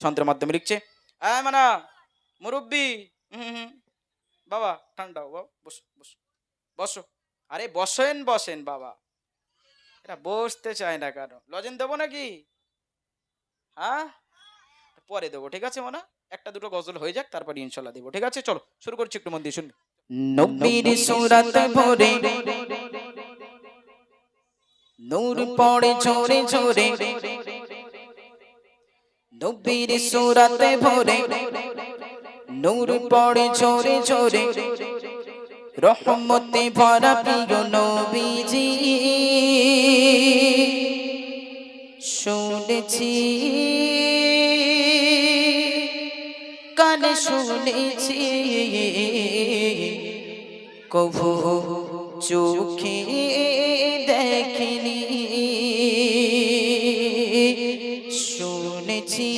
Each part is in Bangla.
ছন্দের মাধ্যমে লিখছে। আয় মানা মুরব্বি হুম বাবা ঠান্ডা বাবা বসো বসো বসো। আরে বসেন বসেন বাবা। এরা বসতে চায় না কেন? লজেন দেবো নাকি? হ্যাঁ? পরে দেবো ঠিক আছে মানা? একটা দুটো গজল হয়ে যাক তারপরে ইনশাল্লাহ দেবো ঠিক আছে? চলো শুরু করছি একটু মন দিয়ে শুনবে। নবীর সুরাত ভরে নূর পড়ে ঝরে ঝরে নবীর সুরাত ভরে নূর পড়ে ঝরে ঝরে রহমতে ভরা প্রিয় নবীজি। শুনেছি, কানে শুনেছি, কভু চোখে দেখিনি। শুনেছি।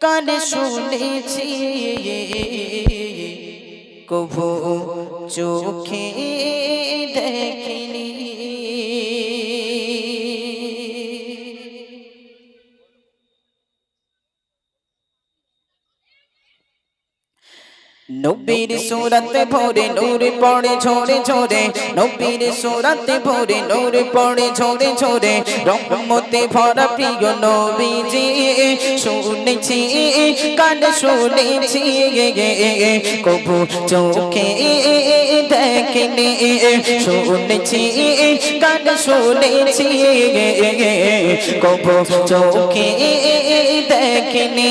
কানে শুনেছি। কবু চোখে দেখিনি। নবীর সুরত ভোরে নূর পড়ে ঝোরে ঝোরে, নবীর সুরত ভোরে নূর পড়ে ঝোরে ঝোরে, রহমতে ভরা প্রিয় নবীজি, শুনেছি, কান শুনেছি কবু চোখে দেখনি। শুনেছি কান শুনেছি। কবু চোখে দেখনি।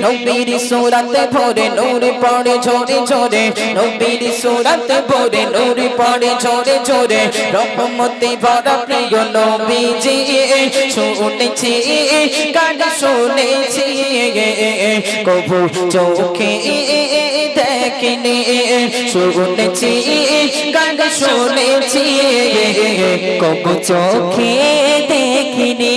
নবীর সুরত ভরে নূর পড়ে ঝরে ঝরে। নবীর সুরত ভরে নূর পড়ে ঝরে ঝরে। রহমতে ভরা প্রিয় নবীজি। শুনেছি, গান শুনেছি। দেখনি, শুনেছি, গান শুনেছি, কবু চোখে দেখিনি।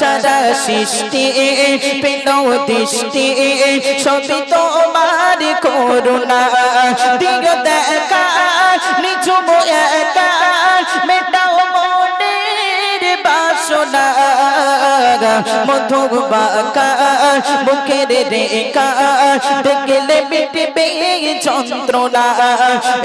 সারা সৃষ্টি পেল দৃষ্টি, সবই তোমার করুণা। দিও দেখা নিজ একা বাসনা মধু বাকা মুখের রেখা দেখলে মিটবে যন্ত্রণা।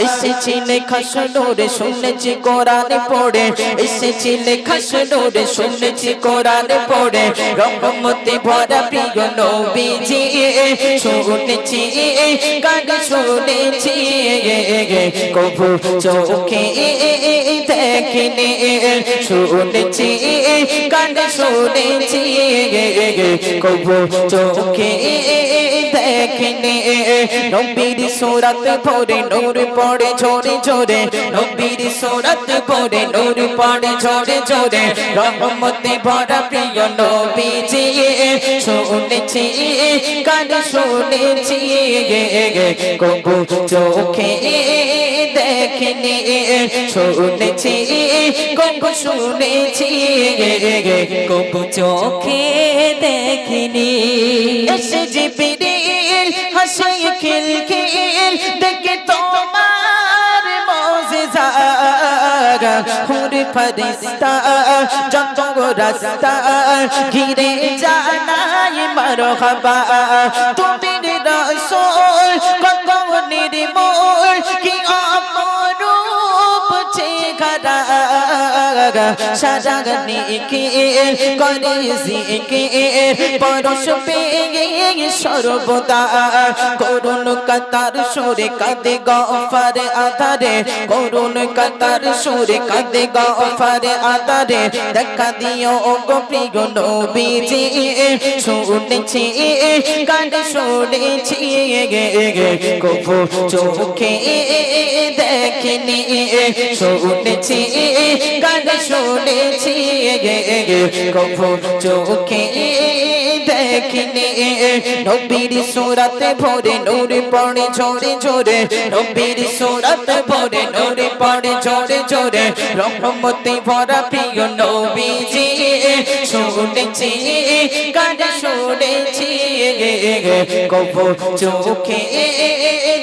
এসেছিলে খাসনুরে শুনেছি কোরআন পড়ে। এসেছিলে খাসনুরে শুনেছি কোরআন পড়ে। রহমতে ভরা প্রিয় নবীজি, শুনেছি, গান শুনেছি। কবু চোখে দেখিনি, শুনেছি গান শুনেছি কবু চোখে দেখনি নবীর সুরত ভরে নূর পড়ে ঝরে ঝরে নবীর সুরত ভরে নূর পড়ে ঝরে ঝরে, রহমতে ভরা প্রিয় নবীজি শুনেছি গান শুনেছি কবু চোখে দেখনি, শুনেছি, কবু শুনেছি, কবু চোখে দেখিনি। এসে খিল খিল দেখে তোমার মজেজা, হুর ফরিস্তা যত রাস্তা, ঘিরে জানাই মারহাবা। তুমি সাজাগনি কে করে জিকে পরশ পেয়ে সর্বদা। করুণ কাতার সুরে কাঁদে গফার আধারে, করুণ কাতার সুরে কাঁদে গফার আধারে। দেখা দিও দেখনি শুনেছি কবু চোখে দেখিনি। নবীর সুরাতে ভরে নূর পড়ে ঝরে ঝরে, নবীর সুরাতে ভরে নূর পড়ে ঝরে ঝরে, রহমতে ভরা প্রিয় নবীজি, শুনেছি, গান শুনেছি কবু চোখে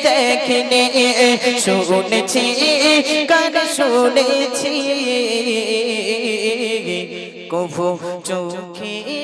দেখিনি। শুনেছি, গান শুনেছি কবু চোখে